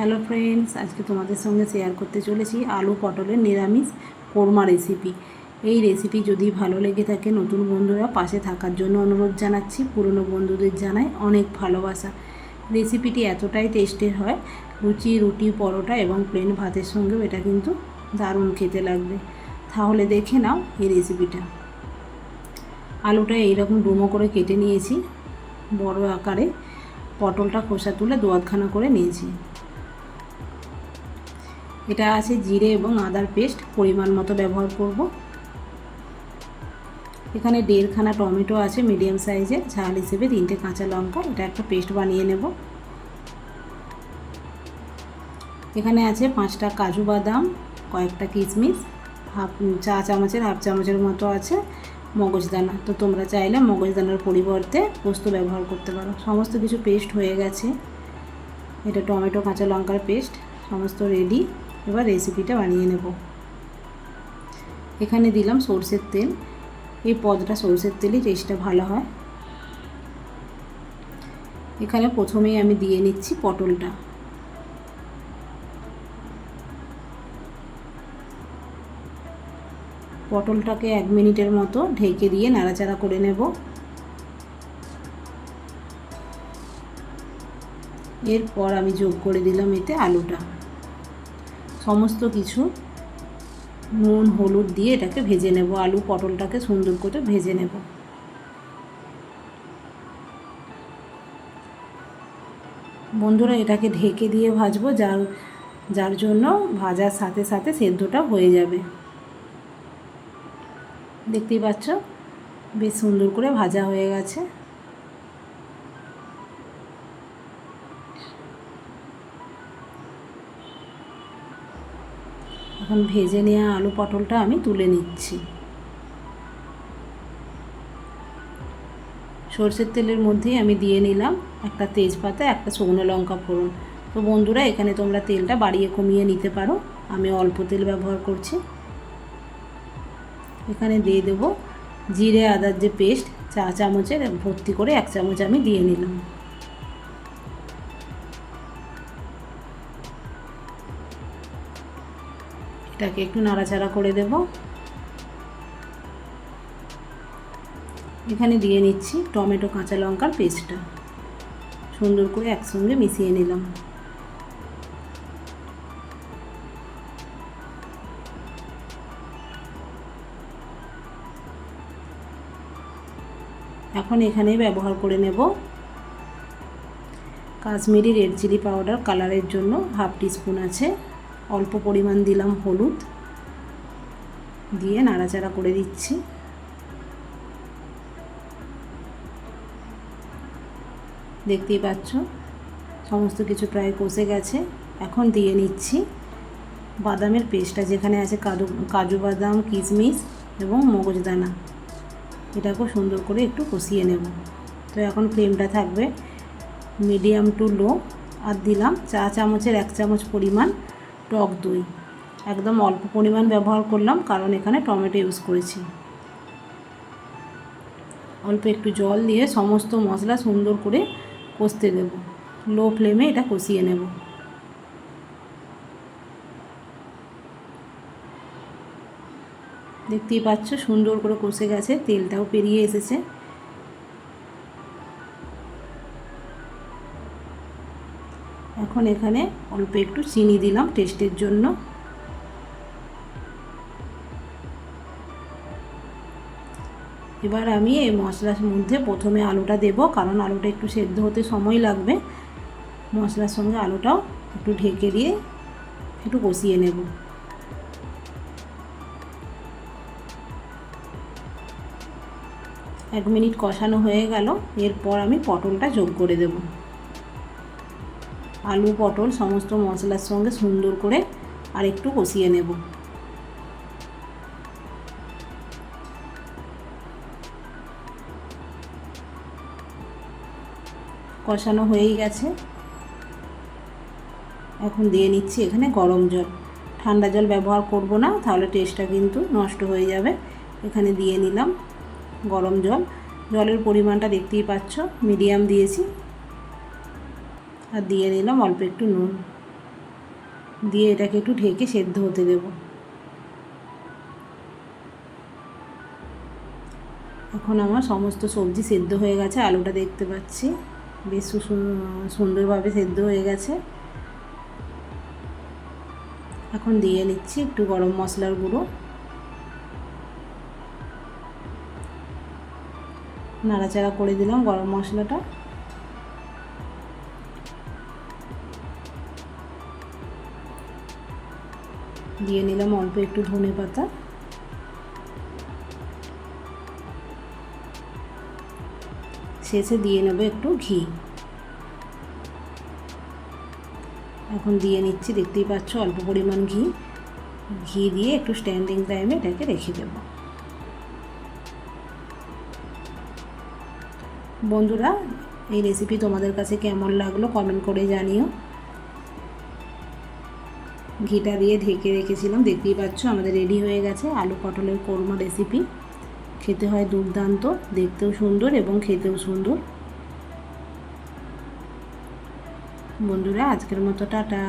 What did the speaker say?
Hello friends, আজকে তোমাদের সঙ্গে শেয়ার করতে চলেছি আলু পটলের নিরামিষ কোরমা রেসিপি এই রেসিপি যদি ভালো লেগে থাকে, নতুন বন্ধুরা পাশে থাকার জন্য অনুরোধ জানাচ্ছি, পুরনো বন্ধুদের জানাই অনেক ভালোবাসা। রেসিপিটি এতটাই টেস্টের হয়, লুচি, রুটি, পরোটা এবং প্লেন ভাতের সঙ্গেও এটা কিন্তু দারুণ খেতে লাগবে। তাহলে দেখে নাও এই রেসিপিটা আলুটা এইরকম ডুমো করে কেটে নিয়েছি, বড় আকারে। পটলটা খোসা তুলে দোয়াতখানা করে নিয়েছি। এটা আছে জিরে এবং আদার পেস্ট, পরিমাণ মতো ব্যবহার করব। এখানে দেড়খানা টমেটো আছে, মিডিয়াম সাইজের ঝাল হিসেবে তিনটে কাঁচা লঙ্কা, এটা একটা পেস্ট বানিয়ে নেব। এখানে আছে পাঁচটা কাজু বাদাম, কয়েকটা কিশমিশ হাফ, চা চামচের, হাফ চামচের মতো আছে মগজদানা তো তোমরা চাইলে মগজদানার পরিবর্তে পোস্ত ব্যবহার করতে পারো। সমস্ত কিছু পেস্ট হয়ে গেছে। এটা টমেটো, কাঁচা লঙ্কার পেস্ট, সমস্ত রেডি এবার রেসিপিটা বানিয়ে নেব। এখানে দিলাম সর্ষের তেল। এই পদটা সর্ষের তেলই টেস্টটা ভালো হয়। এখানে প্রথমেই আমি দিয়ে নিচ্ছি পটলটা। পটলটাকে এক মিনিটের মতো ঢেকে দিয়ে নাড়াচাড়া করে নেব। এরপর আমি যোগ করে দিলাম এতে আলুটা। সমস্ত কিছু নুন, হলুদ দিয়ে এটাকে ভেজে নেব, আলু পটলটাকে সুন্দর করে ভেজে নেব। বন্ধুরা, এটাকে ঢেকে দিয়ে ভাজবো, যার যার জন্য ভাজার সাথে সাথে সেদ্ধটা হয়ে যাবে। দেখতেই পাচ্ছ? বেশ সুন্দর করে ভাজা হয়ে গেছে। এখন ভেজে নেওয়া আলু পটলটা আমি তুলে নিচ্ছি। সর্ষের তেলের মধ্যেই আমি দিয়ে নিলাম একটা তেজপাতা, একটা শুকনো লঙ্কা ফোড়ন। তো বন্ধুরা, এখানে তোমরা তেলটা বাড়িয়ে কমিয়ে নিতে পারো। আমি অল্প তেল ব্যবহার করছি। এখানে দিয়ে দেবো জিরে আদার যে পেস্ট, চা চামচের, ভর্তি করে এক চামচ আমি দিয়ে নিলাম। এটাকে একটু নাড়াচাড়া করে দেব। এখানে দিয়ে নিচ্ছি টমেটো, কাঁচা লঙ্কার পেস্টটা। সুন্দর করে একসঙ্গে মিশিয়ে নিলাম। এখন এখানে ব্যবহার করে নেব কাশ্মীরি রেড চিলি পাউডার কালারের জন্য হাফ টিস্পুন আছে। অল্প পরিমাণ দিলাম হলুদ। দিয়ে নাড়াচাড়া করে দিচ্ছি। দেখতেই পাচ্ছ, সমস্ত কিছু প্রায় কষে গেছে। এখন দিয়ে নিচ্ছি বাদামের পেস্টটা, যেখানে আছে কাজু কাজু বাদাম, কিশমিশ এবং মগজদানা এটাকেও সুন্দর করে একটু কষিয়ে নেব। তো এখন ফ্লেমটা থাকবে মিডিয়াম টু লো। আর দিলাম চা চামচের এক চামচ পরিমাণ টক দই। একদম অল্প পরিমাণ ব্যবহার করলাম, কারণ এখানে টমেটো ইউজ করেছি। অল্প একটু জল দিয়ে সমস্ত মশলা সুন্দর করে কষতে দেব। লো ফ্লেমে এটা কষিয়ে নেব। দেখতেই পাচ্ছ সুন্দর করে কষে গেছে, তেলটাও পেরিয়ে এসেছে। এখন এখানে অল্প একটু চিনি দিলাম টেস্টের জন্য। এবার আমি এই মশলার মধ্যে প্রথমে আলুটা দেব, কারণ আলুটা একটু সেদ্ধ হতে সময় লাগবে। মশলার সঙ্গে আলুটাও একটু ঢেকে দিয়ে একটু কষিয়ে নেব। এক মিনিট কষানো হয়ে গেল, এরপর আমি পটলটা যোগ করে দেব। আলু, পটল, সমস্ত মশলার সঙ্গে সুন্দর করে আর একটু কষিয়ে নেব। কষানো হয়েই গেছে। এখন দিয়ে নিচ্ছি এখানে গরম জল। ঠান্ডা জল ব্যবহার করব না, তাহলে টেস্টটা কিন্তু নষ্ট হয়ে যাবে। এখানে দিয়ে নিলাম গরম জল। জলের পরিমাণটা দেখতেই পাচ্ছ মিডিয়াম দিয়েছি। আর দিয়ে নিলাম অল্প একটু নুন। দিয়ে এটাকে একটু ঢেকে সেদ্ধ হতে দেব। এখন আমার সমস্ত সবজি সেদ্ধ হয়ে গেছে, আলুটা দেখতে পাচ্ছি। বেশ সুন্দরভাবে সেদ্ধ হয়ে গেছে। এখন দিয়ে নিচ্ছি একটু গরম মশলার গুঁড়ো। নাড়াচাড়া করে দিলাম গরম মশলাটা। দিয়ে নিলাম অল্প একটু ধনে পাতা। শেষে দিয়ে নেব একটু ঘি। এখন দিয়ে নিচ্ছি, দেখতেই পাচ্ছ অল্প পরিমাণ ঘি। ঘি দিয়ে একটু স্ট্যান্ডিং টাইমে এটাকে রেখে দেব। বন্ধুরা, এই রেসিপি তোমাদের কাছে কেমন লাগল? কমেন্ট করে জানিও। ঘিটা দিয়ে ঢেকে রেখেছিলাম। দেখতেই পাচ্ছ, আমাদের রেডি হয়ে গেছে। আলু পটলের কোরমা রেসিপি খেতে হয় দুর্দান্ত, দেখতেও সুন্দর এবং খেতেও সুন্দর। বন্ধুরা, আজকের মতো টাটা।